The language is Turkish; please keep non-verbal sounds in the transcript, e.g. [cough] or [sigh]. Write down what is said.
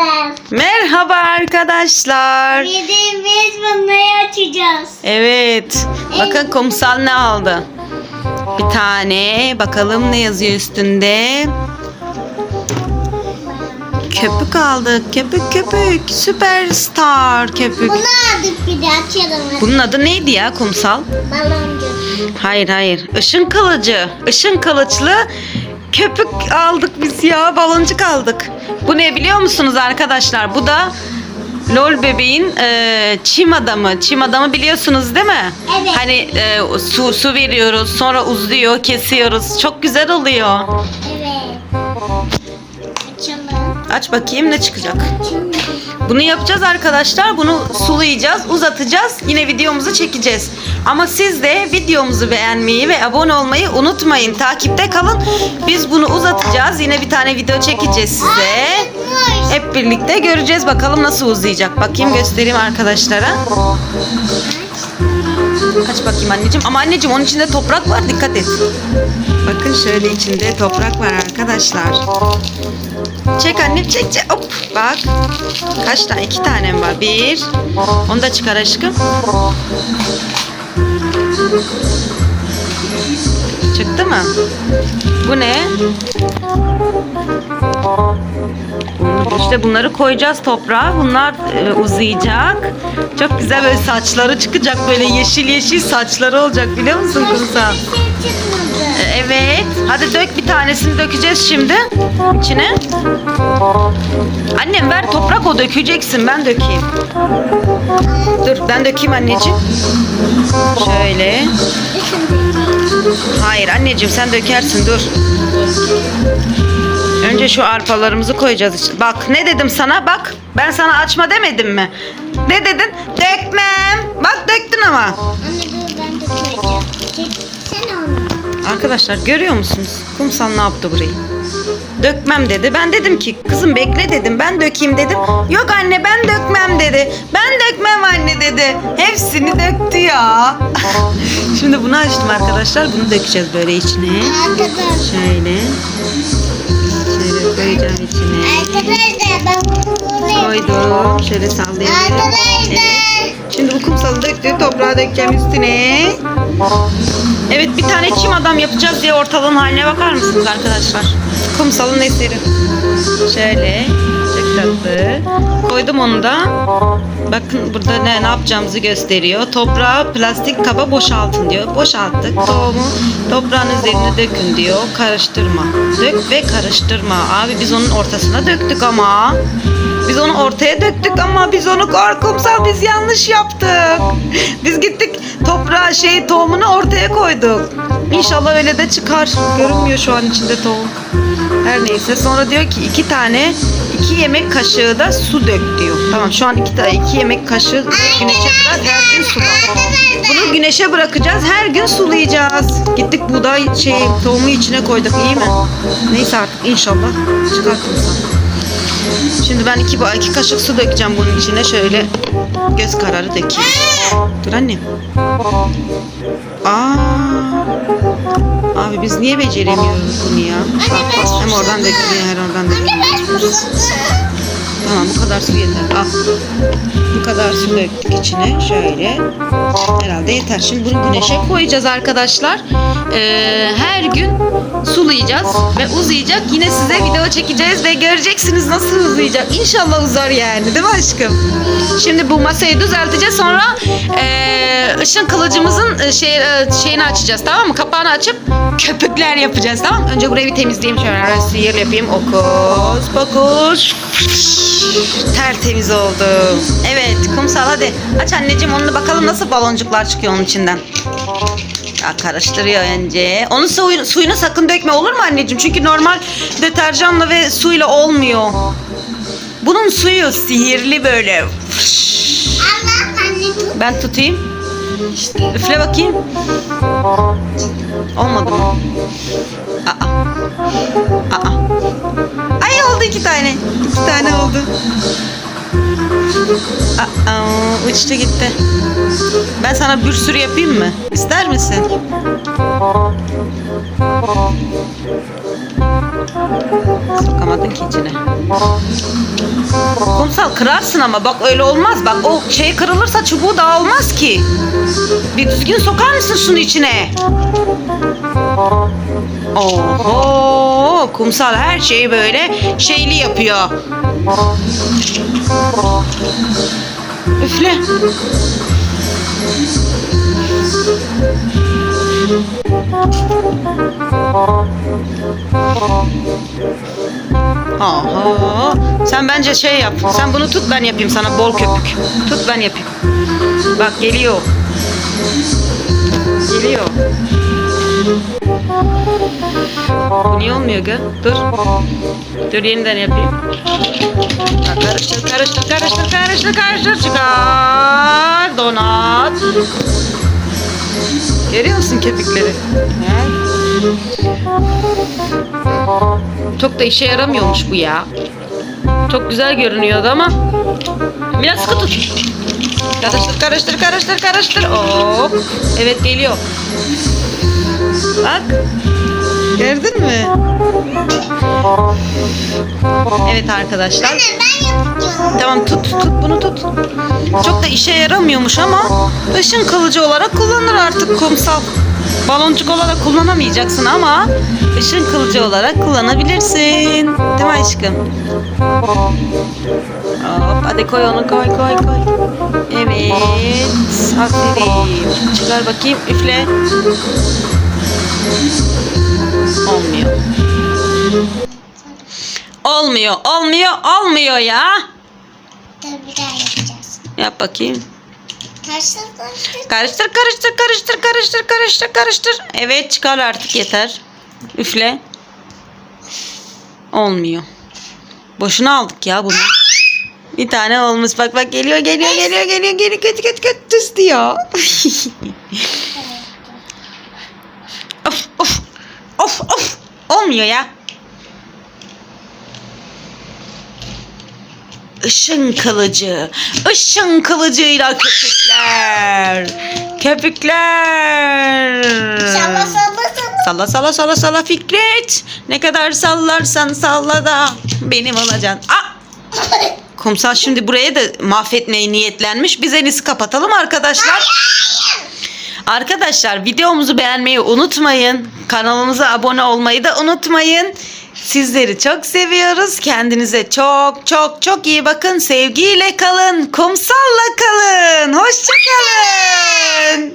arkadaşlar. Merhaba arkadaşlar. Biz bunları açacağız. Evet. Bakın kumsal ne aldı? Bir tane. Bakalım ne yazıyor üstünde. Köpük aldık. Köpük köpük. Süperstar köpük. Bunu aldık bir de açalım. Bunun adı neydi ya kumsal? Baloncuk. Hayır hayır. Işın kılıcı. Işın kılıçlı köpük aldık biz ya. Baloncuk aldık. Bu ne biliyor musunuz arkadaşlar? Bu da Lol bebeğin e, çim adamı. Çim adamı biliyorsunuz değil mi? Evet. Hani e, su, su veriyoruz sonra uzuyor kesiyoruz. Çok güzel oluyor. Evet. Açalım. Aç bakayım ne çıkacak. Şimdi Bunu yapacağız arkadaşlar. Bunu sulayacağız, uzatacağız. Yine videomuzu çekeceğiz. Ama siz de videomuzu beğenmeyi ve abone olmayı unutmayın. Takipte kalın. Biz bunu uzatacağız. Yine bir tane video çekeceğiz size. Hep birlikte göreceğiz bakalım nasıl uzayacak. Bakayım göstereyim arkadaşlara. Aç bakayım anneciğim. Ama anneciğim onun içinde toprak var dikkat et. Bakın şöyle içinde toprak var arkadaşlar. Çek annem çek çek. Hop bak. Kaç tane? İki tane mi var? Bir. Onu da çıkar aşkım. Çıktı mı? Bu ne? İşte bunları koyacağız toprağa. Bunlar e, uzayacak. Çok güzel böyle saçları çıkacak. Böyle yeşil yeşil saçları olacak biliyor musun kumsal? Evet. Hadi dök bir tanesini dökeceğiz şimdi içine. Annem ver toprak o dökeceksin ben dökeyim. Dur ben dökeyim anneciğim. Şöyle. Hayır anneciğim sen dökersin dur. Önce şu arpalarımızı koyacağız işte. Bak ne dedim sana bak. Ben sana açma demedim mi? Ne dedin? Dökmem. Bak döktün ama. Anne dur ben onu. Arkadaşlar görüyor musunuz? Kumsal ne yaptı burayı? Dökmem dedi. Ben dedim ki kızım bekle dedim. Ben dökeyim dedim. Yok anne ben dökmem dedi. Ben dökmem anne dedi. Hepsini döktü ya. [laughs] Şimdi bunu açtım arkadaşlar. Bunu dökeceğiz böyle içine. Arkadaşlar. Şöyle. Şöyle koyacağım içine. Arkadaşlar ben bunu. Koydum. Şöyle sallayayım. Arkadaşlar. Şimdi bu kumsalı döktüm. Toprağı dökeceğim üstüne. Evet bir tane çim adam yapacağız diye ortalığın haline bakar mısınız arkadaşlar? Kumsalın eseri. Şöyle. Çok tatlı. Koydum onu da. Bakın burada ne, ne yapacağımızı gösteriyor. Toprağı plastik kaba boşaltın diyor. Boşalttık. Tohumu toprağın üzerine dökün diyor. Karıştırma. Dök ve karıştırma. Abi biz onun ortasına döktük ama. Biz onu ortaya döktük ama biz onu korkumsal biz yanlış yaptık. Biz gittik toprağa şey tohumunu ortaya koyduk. İnşallah öyle de çıkar. Görünmüyor şu an içinde tohum. Her neyse sonra diyor ki iki tane iki yemek kaşığı da su dök diyor. Tamam şu an iki, tane iki yemek kaşığı güneşe bırak her gün sula. Bunu güneşe bırakacağız her gün sulayacağız. Gittik buğday şey tohumu içine koyduk iyi mi? Neyse artık inşallah çıkartırsan. Şimdi ben iki, iki kaşık su dökeceğim bunun içine şöyle göz kararı dökeyim. Dur annem. Aa. Abi biz niye beceremiyoruz bunu ya? Bak bak hem oradan dökülüyor hem oradan dökülüyor. Tamam bu kadar su yeter. Al. Bu kadar su döktük içine. Şöyle. Herhalde yeter. Şimdi bunu güneşe koyacağız arkadaşlar. Ee, her gün sulayacağız ve uzayacak. Yine size video çekeceğiz ve göreceksiniz nasıl uzayacak. İnşallah uzar yani değil mi aşkım? Şimdi bu masayı düzelteceğiz. Sonra ee, ışın kılıcımızın e, şey, e, şeyini açacağız tamam mı? Kapağını açıp köpükler yapacağız tamam mı? Önce burayı bir temizleyeyim. Şöyle sihir yapayım. Okus pokus. Tertemiz oldu. Evet kumsal hadi. Aç anneciğim onu da bakalım nasıl baloncuklar çıkıyor onun içinden. Ya karıştırıyor önce. Onun suyu, suyunu sakın dökme olur mu anneciğim? Çünkü normal deterjanla ve suyla olmuyor. Bunun suyu sihirli böyle. Ben tutayım. Üfle bakayım. Olmadı mı? Aa. Aa. Ay oldu iki tane. İki tane oldu. Aa, uçtu gitti. Ben sana bir sürü yapayım mı? İster misin? Sokamadın ki içine. kumsal kırarsın ama bak öyle olmaz. Bak o şey kırılırsa çubuğu dağılmaz ki. Bir düzgün sokar mısın şunu içine? Oho kumsal her şeyi böyle şeyli yapıyor. Üfle. Aha. Sen bence şey yap. Sen bunu tut ben yapayım sana bol köpük. Tut ben yapayım. Bak geliyor. Geliyor. Bu niye olmuyor gı? Dur. Dur yeniden yapayım. Bak, karıştır, karıştır, karıştır, karıştır, karıştır. Çıkar. Donat. Görüyor musun köpükleri? He? Çok da işe yaramıyormuş bu ya. Çok güzel görünüyordu ama biraz sıkı tut. Karıştır, karıştır, karıştır, karıştır. Hop. Evet geliyor. Bak. Gördün mü? Evet arkadaşlar. Anne ben yapacağım. Tamam tut tut bunu tut. Çok da işe yaramıyormuş ama ışın kılıcı olarak kullanılır artık kumsal. Baloncuk olarak kullanamayacaksın ama ışın kılıcı olarak kullanabilirsin. Değil mi aşkım? Hop, hadi koy onu koy koy koy. Evet. Aferin. Çıkar bakayım üfle. Olmuyor, olmuyor, olmuyor ya. Dur bir daha yapacağız. Yap bakayım. Karıştır karıştır. Karıştır, karıştır, karıştır, karıştır, karıştır, karıştır. Evet, çıkar artık yeter. Üfle. Olmuyor. Boşuna aldık ya bunu. Bir tane olmuş. Bak bak geliyor, geliyor, geliyor, geliyor, geliyor. Kötü kötü kötü tüstü ya. [laughs] of, of, of, of. Olmuyor ya. Işın kılıcı. Işın kılıcıyla köpükler. Köpükler. Salla salla salla. Salla salla salla salla Fikret. Ne kadar sallarsan salla da benim olacaksın. Ah! [laughs] Kumsal şimdi buraya da mahvetmeye niyetlenmiş. Biz en iyisi kapatalım arkadaşlar. Arkadaşlar videomuzu beğenmeyi unutmayın. Kanalımıza abone olmayı da unutmayın. Sizleri çok seviyoruz. Kendinize çok çok çok iyi bakın. Sevgiyle kalın. Kumsalla kalın. Hoşçakalın.